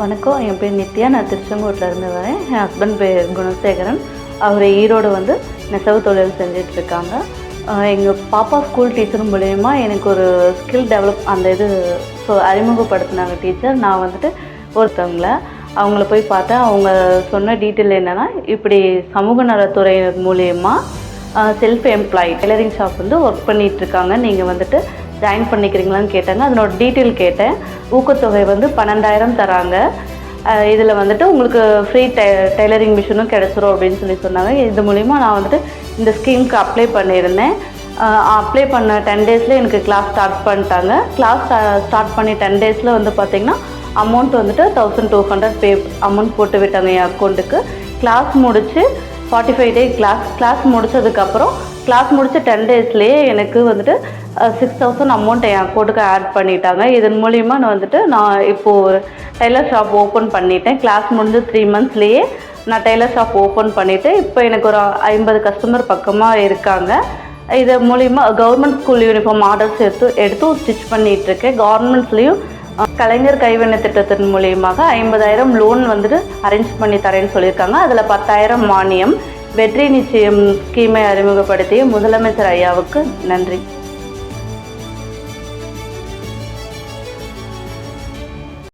வணக்கம். என் பேர் நித்யா. நான் திருச்செங்கோட்டில் இருந்து வரேன். என் ஹஸ்பண்ட் பேர் குணசேகரன். அவர் ஈரோடு வந்து நெசவு தொழில் செஞ்சிட்ருக்காங்க. எங்கள் பாப்பா ஸ்கூல் டீச்சர் மூலயமா எனக்கு ஒரு ஸ்கில் டெவலப் அந்த இது ஸோ அறிமுகப்படுத்தினாங்க டீச்சர் நான் வந்துட்டு ஒருத்தவங்கள அவங்கள போய் பார்த்தேன். அவங்க சொன்ன டீட்டெயில் என்னென்னா இப்படி சமூக நலத்துறை மூலயமா செல்ஃப் எம்ப்ளாயி டெய்லரிங் ஷாப் வந்து ஒர்க் பண்ணிகிட்ருக்காங்க நீங்கள் வந்துட்டு ஜாயின் பண்ணிக்கிறீங்களான்னு கேட்டாங்க. அதனோட டீட்டெயில் கேட்டேன். ஊக்கத்தொகை வந்து பன்னெண்டாயிரம் தராங்க. இதில் வந்துட்டு உங்களுக்கு ஃப்ரீ டெ டெய்லரிங் மிஷினும் கிடச்சிரும் அப்படின்னு சொல்லி சொன்னாங்க. இது மூலிமா நான் வந்துட்டு இந்த ஸ்கீமுக்கு அப்ளை பண்ணியிருந்தேன். அப்ளை பண்ண டென் டேஸில் எனக்கு கிளாஸ் ஸ்டார்ட் பண்ணிட்டாங்க. கிளாஸ் ஸ்டார்ட் பண்ணி டென் டேஸில் வந்து பார்த்திங்கன்னா அமௌண்ட் வந்துட்டு thousand two hundred pay amount போட்டு விட்டாங்க என் அக்கௌண்ட்டுக்கு கிளாஸ் முடித்து forty five day class class முடித்ததுக்கப்புறம் கிளாஸ் முடித்த டென் டேஸ்லேயே எனக்கு வந்துட்டு சிக்ஸ் தௌசண்ட் அமௌண்ட் என் அக்கௌண்ட்டுக்கு ஆட் பண்ணிட்டாங்க. இதன் மூலிமா நான் வந்துட்டு நான் இப்போது ஒரு டெய்லர் ஷாப் ஓப்பன் பண்ணிட்டேன். கிளாஸ் முடிஞ்சு த்ரீ மந்த்ஸ்லேயே நான் டெய்லர் ஷாப் ஓப்பன் பண்ணிவிட்டு இப்போ எனக்கு ஒரு ஐம்பது கஸ்டமர் பக்கமாக இருக்காங்க. இது மூலிமா கவர்மெண்ட் ஸ்கூல் யூனிஃபார்ம் ஆர்டர்ஸ் எடுத்து எடுத்து ஸ்டிச் பண்ணிகிட்ருக்கேன் கவர்மெண்ட்ஸ்லேயும் கலைஞர் கைவினை திட்டத்தின் மூலியமாக ஐம்பதாயிரம் லோன் வந்துட்டு அரேஞ்ச் பண்ணி தரேன்னு சொல்லியிருக்காங்க. அதில் பத்தாயிரம் மானியம் வெற்றி நிச்சயம் ஸ்கீமை அறிமுகப்படுத்திய முதலமைச்சர் ஐயாவுக்கு நன்றி.